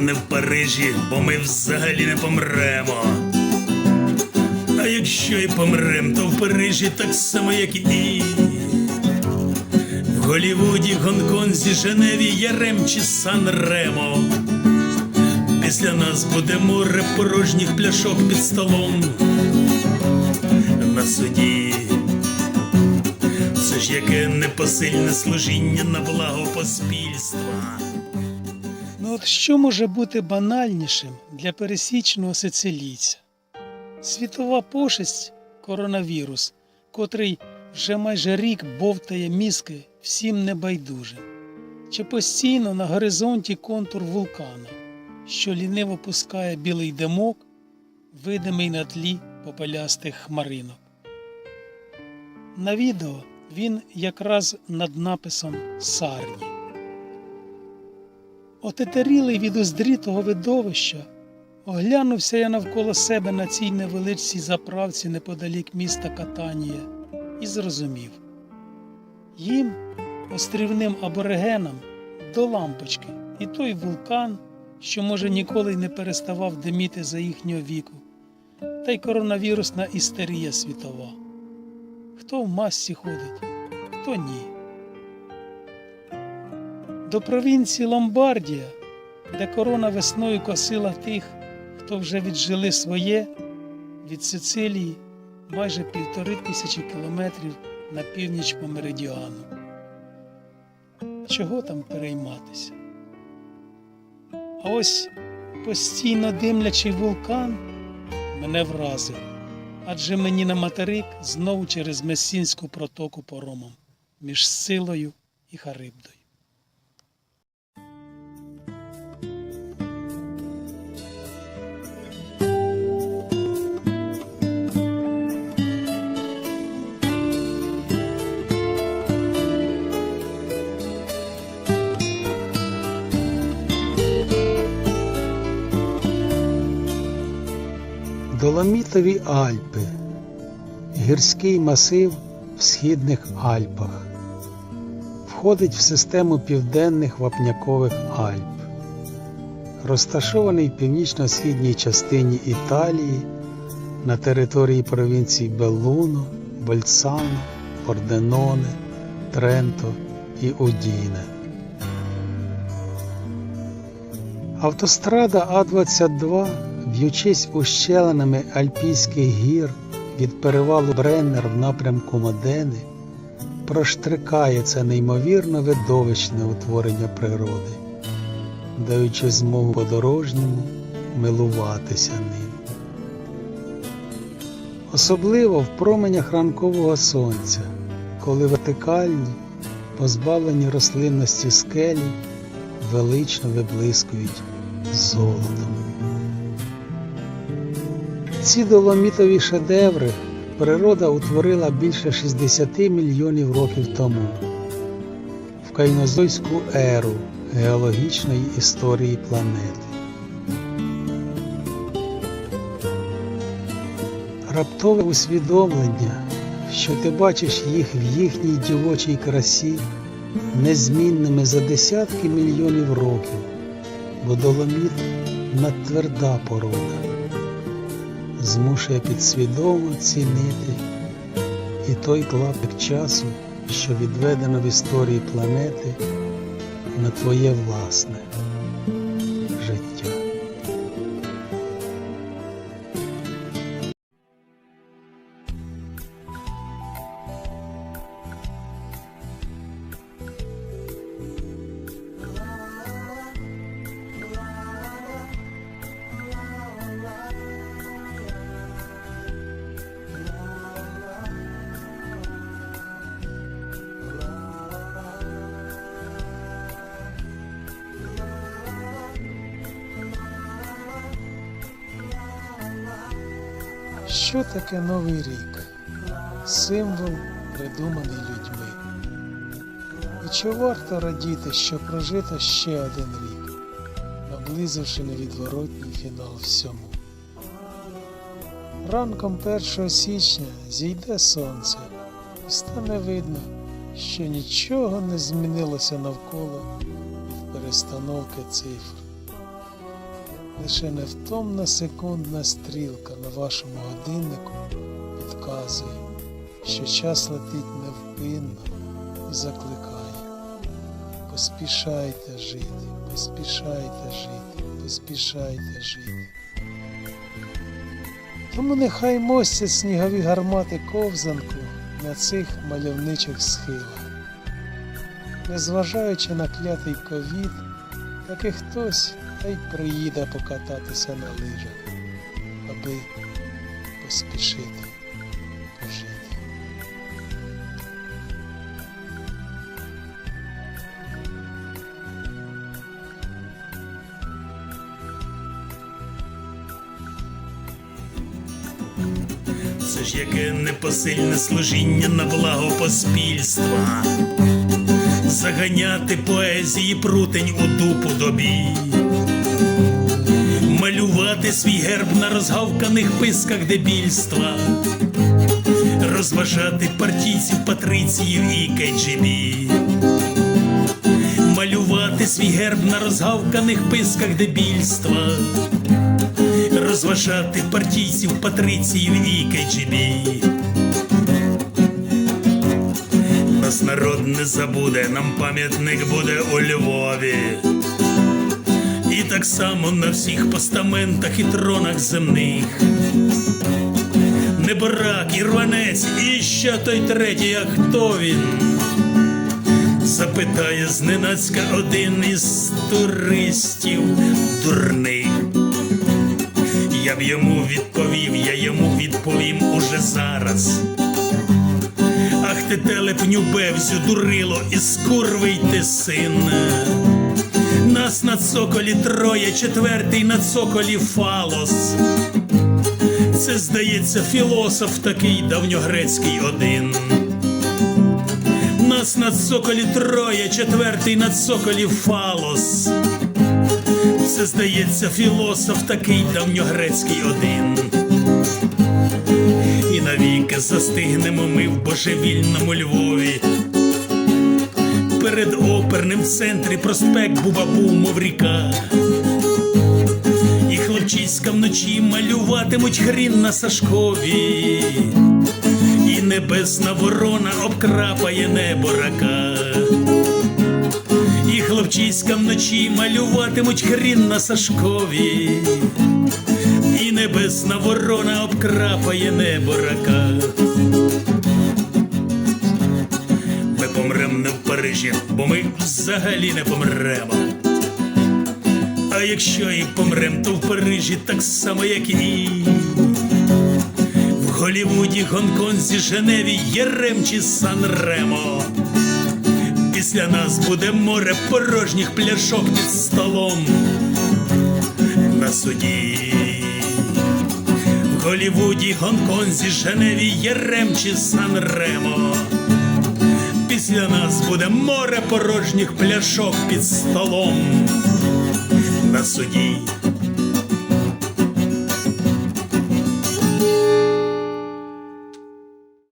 не в Парижі, бо ми взагалі не помремо. А якщо і помрем, то в Парижі так само, як і. В Голівуді, Гонконзі, Женеві, Ярем чи Сан-Ремо. Після нас буде море порожніх пляшок під столом. На суді. Це ж яке непосильне служіння на благо поспільства. Ну от що може бути банальнішим для пересічного сицилійця? Світова пошесть коронавірус, котрий вже майже рік бовтає мізки всім небайдужим, чи постійно на горизонті контур вулкана, що ліниво пускає білий димок, видимий на тлі попелястих хмаринок. На відео він якраз над написом Сарні. Отетерілий від уздрітого видовища, оглянувся я навколо себе на цій невеличкій заправці неподалік міста Катанія і зрозумів. Їм, острівним аборигенам, до лампочки і той вулкан, що, може, ніколи й не переставав диміти за їхнього віку, та й коронавірусна істерія світова. Хто в масці ходить, хто ні до провінції Ломбардія, де корона весною косила тих, хто вже віджили своє, від Сицилії майже півтори тисячі кілометрів на північ по меридіану. Чого там перейматися? А ось постійно димлячий вулкан мене вразив, адже мені на материк знову через Месінську протоку поромом між Силою і Харибдою. Доломітові Альпи гірський масив в східних Альпах. Входить в систему південних вапнякових Альп. Розташований в північно-східній частині Італії на території провінцій Беллуно, Больцано, Порденоне, Тренто і Удіне. Автострада А-22, в'ючись ущелинами Альпійських гір від перевалу Бреннер в напрямку Модени, проштрикає це неймовірно видовищне утворення природи, даючи змогу подорожньому милуватися ним. Особливо в променях ранкового сонця, коли вертикальні, позбавлені рослинності скелі велично виблискують золотом. Ці доломітові шедеври природа утворила більше 60 мільйонів років тому в кайнозойську еру геологічної історії планети. Раптове усвідомлення, що ти бачиш їх в їхній дівочій красі, незмінними за десятки мільйонів років, бо доломіт надтверда порода, змушує підсвідомо цінити і той клаптик часу, що відведено в історії планети на твоє власне Що таке Новий рік? Символ, придуманий людьми. І чи варто радіти, що прожито ще один рік, наблизивши невідворотній фінал всьому? Ранком 1 січня зійде сонце і стане видно, що нічого не змінилося навколо від перестановки цифр. Лише невтомна секундна стрілка на вашому годиннику підказує, що час летить невпинно і закликає. Поспішайте жити, поспішайте жити, поспішайте жити. Тому нехай мостять снігові гармати ковзанку на цих мальовничих схилах. Незважаючи на клятий ковід, таки хтось та й приїде покататися на лижах, аби поспішити пожити. Це ж яке непосильне служіння на благо поспільства, заганяти поезії прутень у дупу добі, малювати свій герб на розгавканих писках дебільства, розважати партійців, патриціїв і кеджебі, малювати свій герб на розгавканих писках дебільства розважати партійців, патриціїв і КГБ. Нас народ не забуде, нам пам'ятник буде у Львові. І так само на всіх постаментах і тронах земних. Неборак, і рванець, і ще той третій, а хто він? Запитає зненацька один із туристів дурних. Я б йому відповів, я йому відповім уже зараз. Ах ти телепню бевзю, дурило, і скурвий ти син. На цоколі троє, четвертий на цоколі фалос. Це, здається, філософ такий давньогрецький один. Нас на цоколі троє, четвертий на цоколі фалос. Це здається, філософ такий давньогрецький один. І навіки застигнемо ми в божевільному Львові. Перед оперним в центрі проспект Бубабу, мов ріка. І хлопчиська вночі малюватимуть хрін на Сашкові. І небесна ворона обкрапає небо рака. І хлопчиська вночі малюватимуть хрін на Сашкові, і небесна ворона обкрапає небо рака. Парижі, бо ми взагалі не помремо. А якщо і помрем, то в Парижі так само, як і в Голівуді, Гонконзі, Женеві, Єрем чи Сан-Ремо. Після нас буде море порожніх пляшок під столом на суді. В Голівуді, Гонконзі, Женеві, Єрем чи Сан-Ремо. Після нас буде море порожніх пляшок під столом на суді.